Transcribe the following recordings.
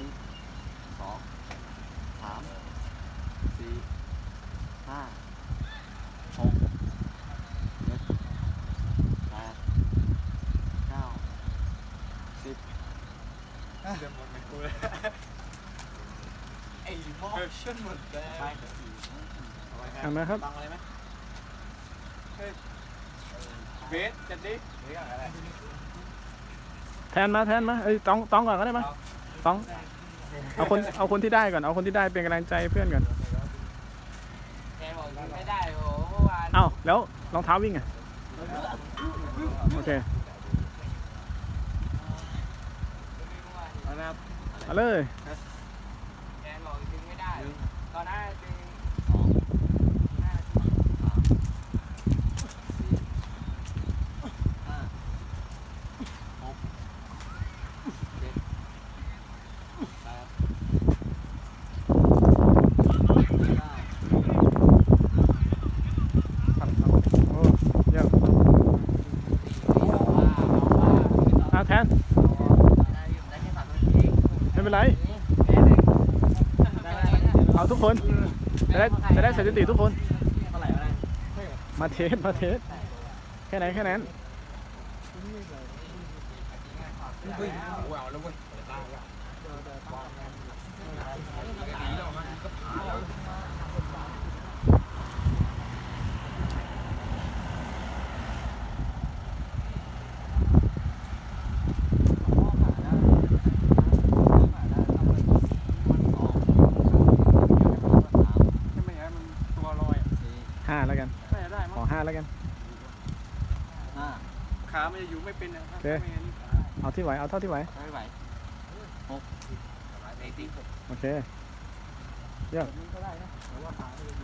นึ่งสองสามสี่ห้าหกเจ็ดแปดเก้าสิบเดี๋ยวหมดเป็นกูเลยไอ้มอชั่นหมดแล้วไปเอามครับบังอะไรไหมเบสจัดดิแทนมาแทนมาเอ้ยต้องต้องก่อนก็ได้มต้อง เอาคนเอาคนที่ได้ก่อนเอาคนที่ได้เป็นกำลังใจให้เพื่อนก่อนแกบอกยิงไม่ได้โอ้โหเมื่อวานเอ้าแล้วรองเท้าวิ่งอะโอเคเอาไหมครับเอาเลย แกบอกยิงไม่ได้ตอนนั้นยิง สอง หน้า สามสี่ห้าหกเจ็ดแปดเก้า ครับครับโอ้เยี่ยม ว่าว่า อะแทน ไม่เป็นไร เอาทุกคน จะได้จะได้สถิติทุกคน มาเทส มาเทส แค่ไหนแค่นั้นเฮ้ยว้าวแล้วเว้ย สอง ไม่ใช่มันตัวลอย สี่ ห้าแล้วกันไม่ได้ขมั้องห้าแล้วกันห้าขามันจะอยู่ไม่เป็นนะโอเคเอาที่ไหว เอาเท่าที่ไหว ไม่ไหวหกเรตติ้งโอเคเยี่ยม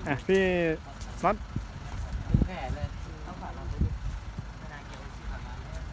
อะ พี่น็อต